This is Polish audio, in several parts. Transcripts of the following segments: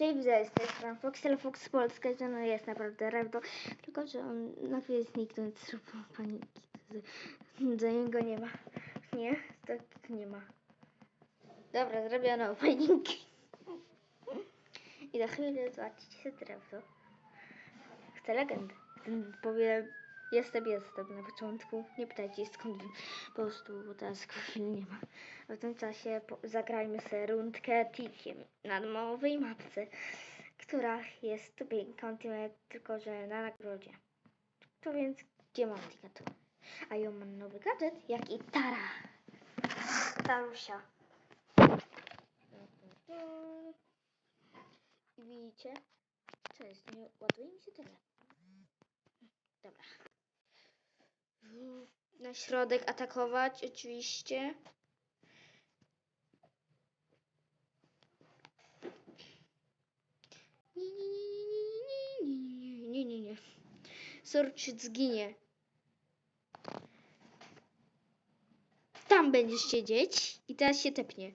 Cześć, widzę, z tej strony Foxel Fox Polska, że no jest naprawdę Rewdo, tylko że on na chwilę zniknął, zrobił paniki, za niego nie ma, nie, tak nie ma. Dobra, zrobiono paniki. I za chwilę zobaczycie się Rewdo. Chcę legendę. Ten powie, jestem, jestem na początku, nie pytajcie skąd po prostu, bo teraz nie ma. A w tym czasie zagrajmy sobie rundkę tikiem na domowej mapce, która jest tu piękna, tylko że na nagrodzie. To więc gdzie mam tika tu? A ja mam nowy gadżet, jak i Tara. Tarusia. I widzicie? Jest? Nie ładuje mi się telefon. Dobra. Na środek atakować oczywiście. Nie, nie, nie, nie, nie, nie, nie, nie, nie. Sorczyt zginie. Tam będziesz siedzieć i teraz się tepnie.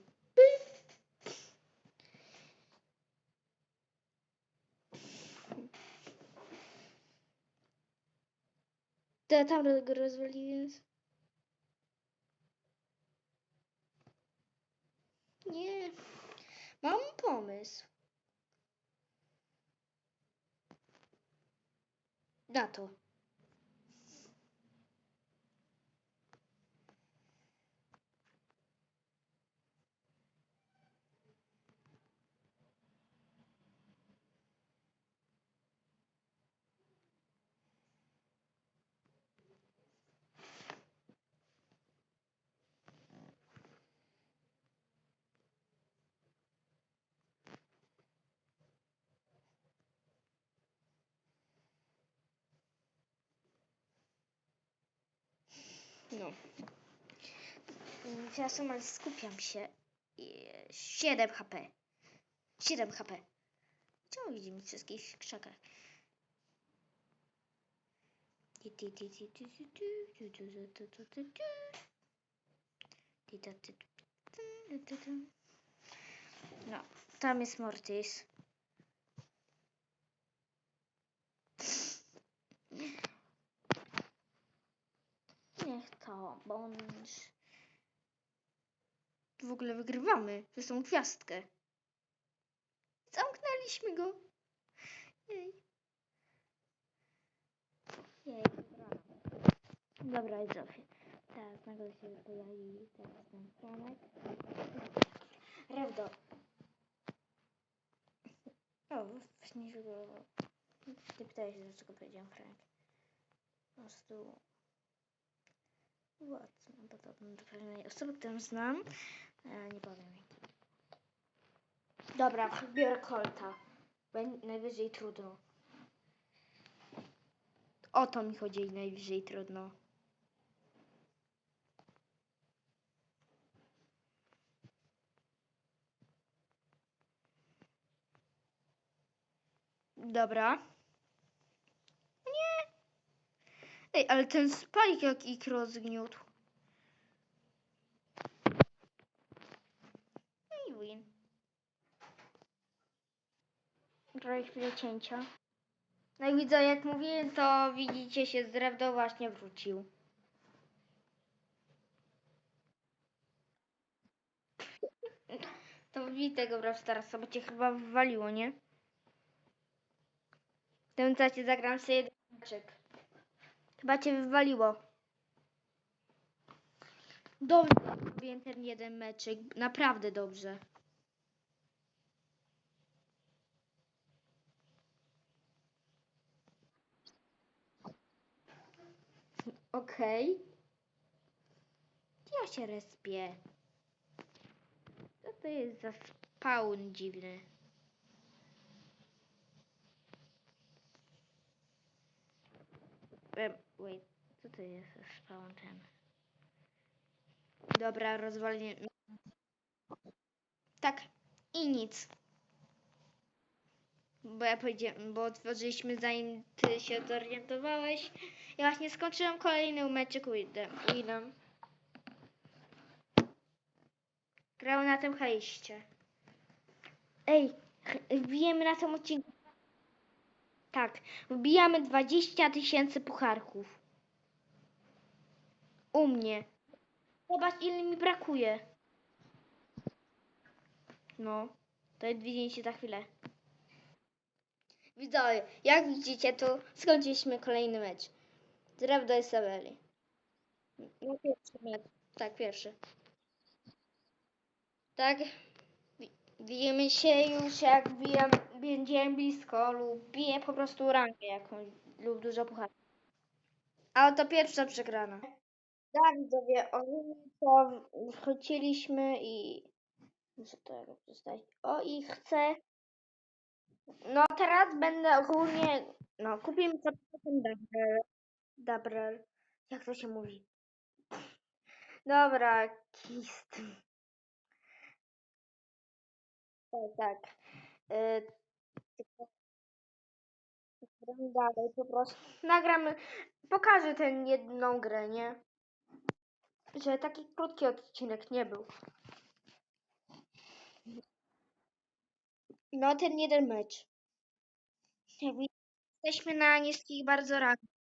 To tam go rozwali, więc... Nie. Mam pomysł. Na to. No. Przepraszam, ale skupiam się. I- 7 HP. 7 HP. Czemu widzimy wszystkich krzakach? Ti, ti, ti, ti, ti, ti, ti, tu, tu, tu, tu, tu, tu. Ti, ta, ti, tu, tu, tu, tu. No, tam jest Mortis. To bądź. W ogóle wygrywamy przez tą gwiazdkę. Zamknęliśmy go. Jej. Jej, wygrana. Dobra, widzowie. Teraz nagle się pojawi teraz ten Franek. Rewdo. O, właśnie się go... Pytaj się, dlaczego powiedziałem Frank. Po prostu... Watson, podobny do pewnej osoby, którą znam. E, nie powiem jakiej. Dobra, biorę Colta. Bę- Najwyżej trudno. O to mi chodzi najwyżej trudno. Dobra. Nie. Ej, ale ten spike jak ich rozgniótł. No i win. Trochę chwilę cięcia. No i widzę, jak mówiłem, to widzicie się, Drewno właśnie wrócił. To tego Brawl Starsa, bo cię chyba wywaliło, nie? W tym czasie zagram sobie jeden. Chyba cię wywaliło. Dobrze, wiem ten jeden meczek. Naprawdę dobrze. Okej. Ja się respię. Co to jest za spawn dziwny? Em, wait, co to jest spawn ten? Dobra, rozwalnie. Tak, i nic. Bo ja powiedziałem, bo otworzyliśmy zanim ty się zorientowałeś. Ja właśnie skończyłam kolejny meczek. Widem. Grał na tym hejście. Ej, Wbijemy na tym odcinku. Tak, wbijamy 20 tysięcy pucharków. U mnie. Zobacz, ile mi brakuje. No, to widzicie za chwilę. Widzowie, jak widzicie, to skończyliśmy kolejny mecz. Drew do Isabeli. No pierwszy mecz. Tak, pierwszy. Tak. Wi- Widzimy się już jak bijam, będziemy blisko lub biję po prostu rankę jakąś lub dużo puchar. A oto pierwsza przegrana. Tak, widzowie, to wróciliśmy i... Muszę to jakoś przedstawić. O i chcę... No teraz będę ogólnie... No kupimy sobie ten Dabrel. Dabrel. Jak to się mówi? Dobra, kist. Tak, tak. Y, gram dalej po prostu. Nagramy, pokażę tę jedną grę, nie? Że taki krótki odcinek nie był. No, ten jeden mecz. Jesteśmy na niskich bardzo rankach.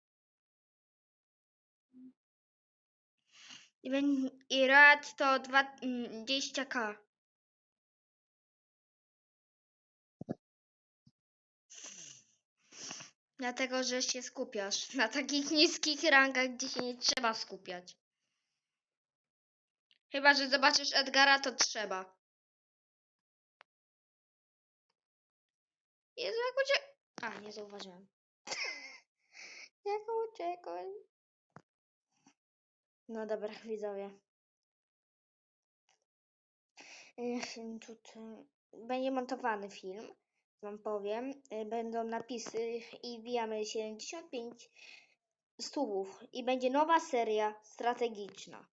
I rad to mm, 20k. Dlatego, że się skupiasz na takich niskich rankach, gdzie się nie trzeba skupiać. Chyba, że zobaczysz Edgara, to trzeba. Jezu, jak ucie... A, nie zauważyłem. jak uciekłem. No dobra, widzowie. Ech, Tutaj będzie montowany film, wam powiem. Y, Będą napisy i wbijamy 75 subów. I będzie nowa seria strategiczna.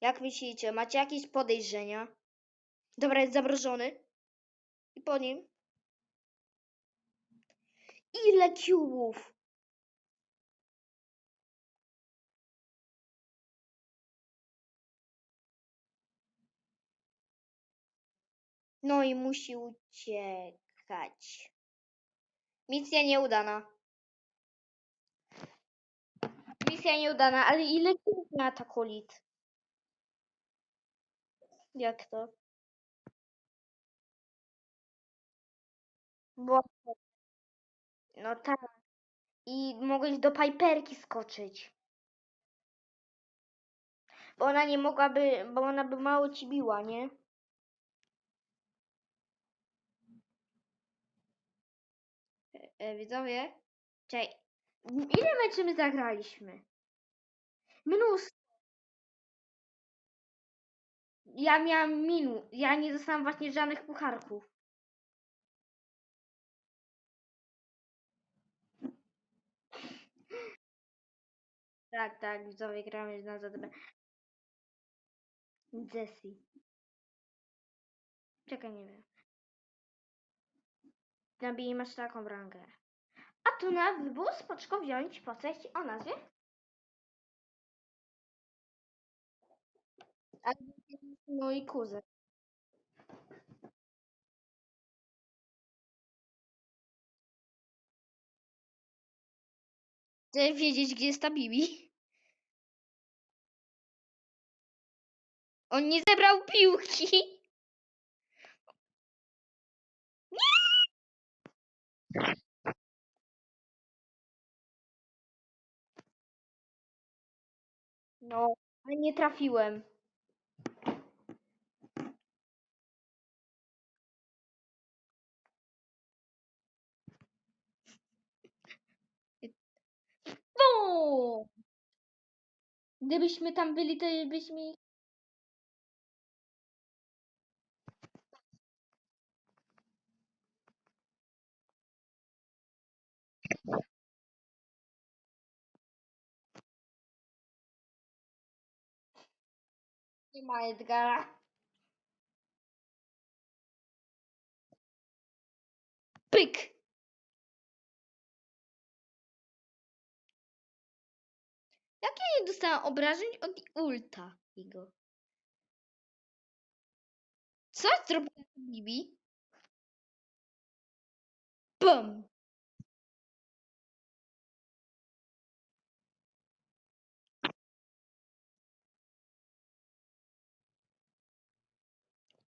Jak myślicie, macie jakieś podejrzenia? Dobra, jest zamrożony. I po nim. Ile cubów? No i musi uciekać. Misja nieudana. Misja nieudana, ale ile cubów ma ta kolit? Jak to? Bo... No tak. I mogłeś do Piperki skoczyć. Bo ona nie mogłaby, bo ona by mało ci biła, nie? E, widzowie? Czekaj. Ile meczy my zagraliśmy? Mnóstwo. Ja miałam minus. Ja nie dostałam właśnie żadnych pucharków. Tak, tak, widzowie gramy na zadbę. Jessie. Czekaj, nie wiem. Nabij masz taką rangę. A tu na wybór spoczko wziąć postać o nazwie? A mój kuzyn. Chcę wiedzieć, gdzie jest ta Bibi. On nie zebrał piłki. No, ale nie trafiłem. No! Gdybyśmy tam byli, to byśmy... Nie ma Edgara. Pyk! Jak ja nie dostałam obrażeń od ulta jego? Co zrobiła Bibi?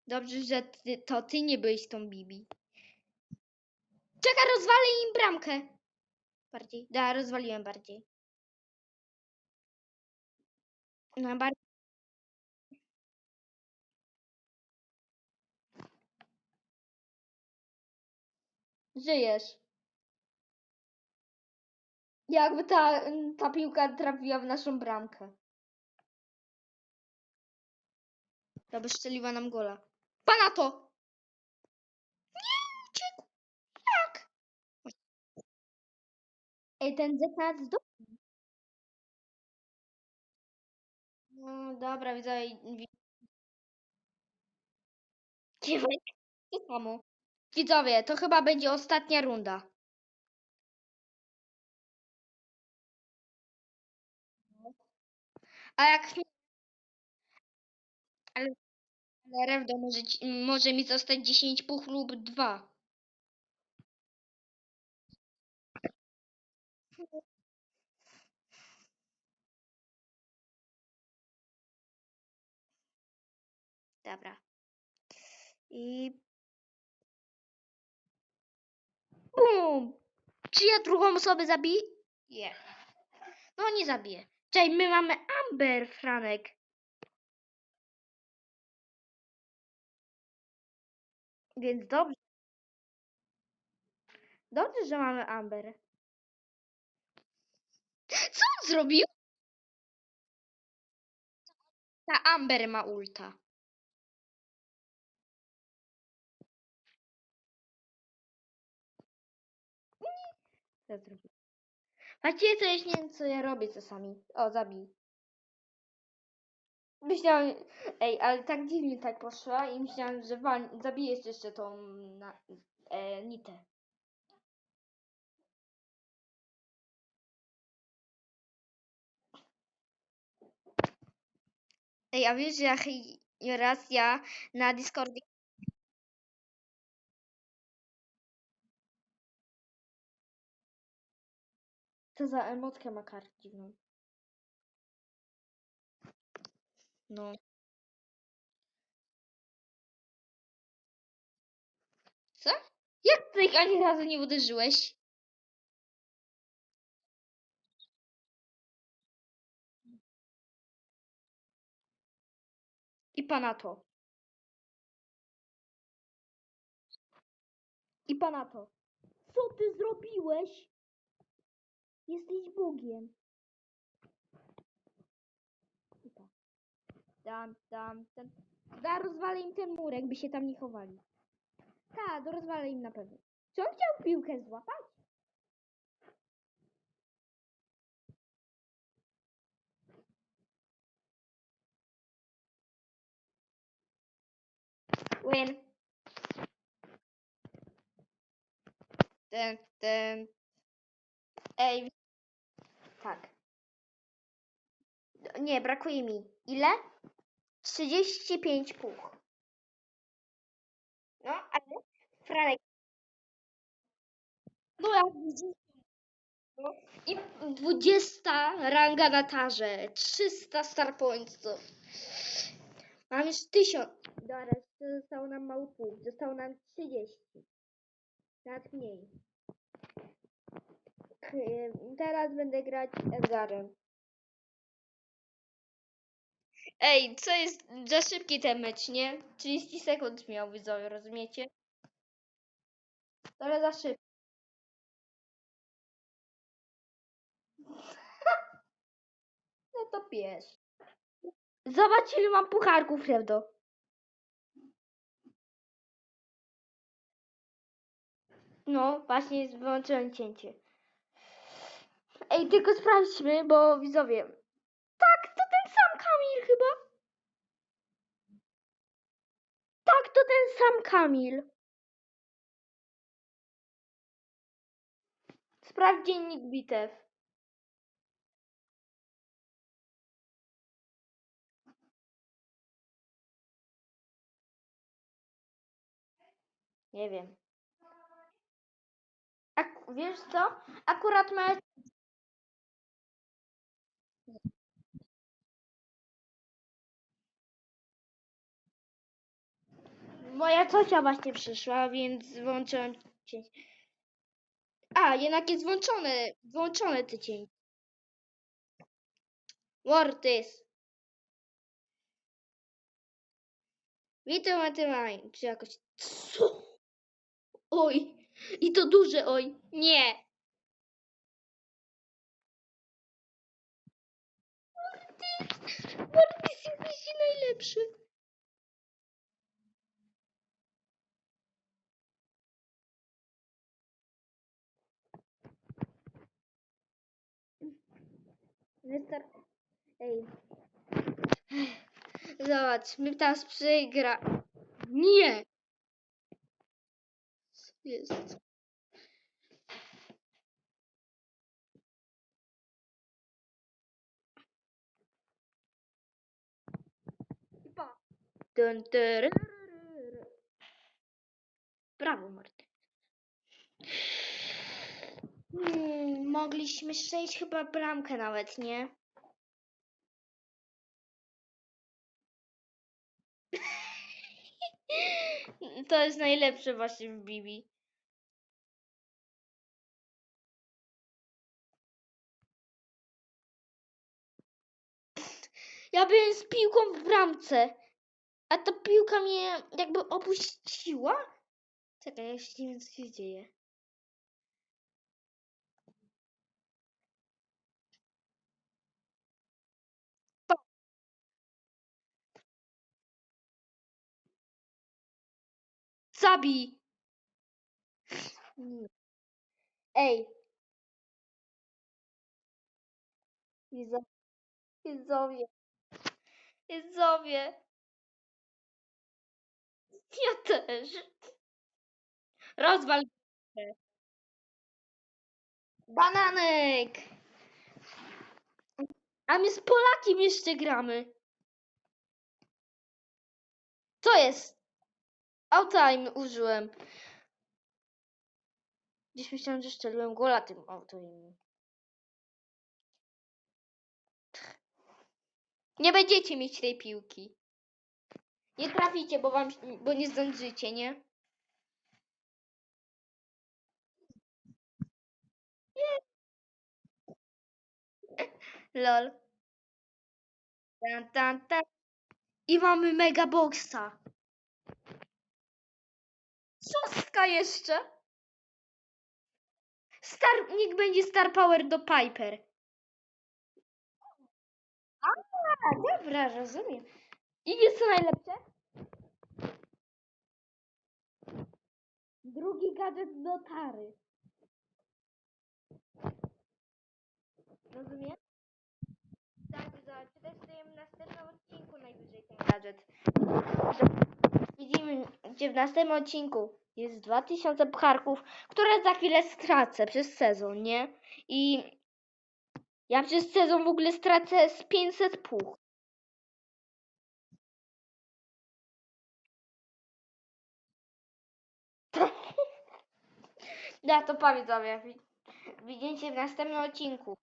Dobrze, że ty, to ty nie byłeś tą Bibi. Czekaj, rozwalę im bramkę. Bardziej. Da, rozwaliłem bardziej. No, bardziej. Żyjesz. Jakby ta, ta piłka trafiła w naszą bramkę. To by strzeliła nam gola. Pana to! Nie, uciekł! Jak? Ej, ten Z do... No dobra, widzę. To samo. Widzowie, to chyba będzie ostatnia runda. A jak. Ale, ale Rewdo może, może mi zostać 10 puch lub 2. Dobra. I... Bum! Czy ja drugą osobę zabiję? Nie. No nie zabiję. Czekaj, my mamy Amber, Franek. Więc dobrze. Dobrze, że mamy Amber. Co on zrobił? Ta Amber ma ulta. Co zrobił? Właściwie to nie wiem, co ja robię czasami. O, zabij. Myślałem, ej, ale tak dziwnie tak poszła i myślałem, że wal, zabijesz jeszcze tą na, e, nitę. Ej, a wiesz, że ja raz ja na Discordzie Co za emotkę ma kart dziwną. No. Co? Jak ty ich ani razu nie uderzyłeś? I pana to. I pana to. Co ty zrobiłeś? Jesteś Bogiem. I tak. Tam, tam, tam. Da, rozwalę im ten murek, by się tam nie chowali. Tak, do rozwalę im na pewno. Czy on chciał piłkę złapać? Win. Ten, ten. Ej. Tak. Nie, brakuje mi. Ile? 35 puch. No, ale Franek. Jak widzisz. No. I 20 ranga na tarze. 300 star pointsów. Mam już 1000. Dobra, jeszcze zostało nam mało punkt. Zostało nam 30. Nawet mniej. Teraz będę grać Edgarem. Ej, co jest za szybki ten mecz, nie? 30 sekund miał widzowie, rozumiecie? Ale za szybko. No to pies. Zobacz ile mam pucharków, Rewdo. No, właśnie wyłączyłem cięcie. Ej, tylko sprawdźmy, bo widzowie. Tak, to Kamil chyba. Tak, to ten sam Kamil. Sprawdź dziennik bitew. Nie wiem. Ak- wiesz co? Akurat moja... Moja ciocia właśnie przyszła, więc włączyłem cień. A, jednak jest włączony, włączony ty cień. Mortys. Witam, Matymaj. Czy jakoś... Co? Oj. I to duże oj. Nie. Mortys. Mortys jesteś najlepszy. Wystar... Ej. Zobacz, my teraz przegra. Nie! Jest? Dun. Brawo, Marty. Hmm, mogliśmy strzelić chyba bramkę nawet, nie? To jest najlepsze właśnie w Bibi. Ja byłem z piłką w bramce, a ta piłka mnie jakby opuściła. Czekaj, ja jeszcze nie wiem, co się dzieje. Zabij! Ej! Widzo- Widzowie. Widzowie. Ja też. Rozwal. Bananek! A my z Polakiem jeszcze gramy. Co jest? Autoaim użyłem. Gdzieś myślałem, że szczeliłem gola tym autoaimem. Nie będziecie mieć tej piłki. Nie traficie, bo wam, bo nie zdążycie, nie? Lol. Tan, tan, tan. I mamy mega boxa. Szóstka jeszcze. Star, niech będzie Star Power do Piper. A, dobra, rozumiem. I wiesz co najlepsze? Drugi gadżet do Tary. Rozumiesz? Tak, zobacz, przetestujemy w następnym odcinku najwyżej ten gadżet. Widzimy w następnym odcinku. Jest 2000 pcharków, które za chwilę stracę przez sezon, nie? I ja przez sezon w ogóle stracę z 500 puch. Ja to pamiętam, widzicie w następnym odcinku.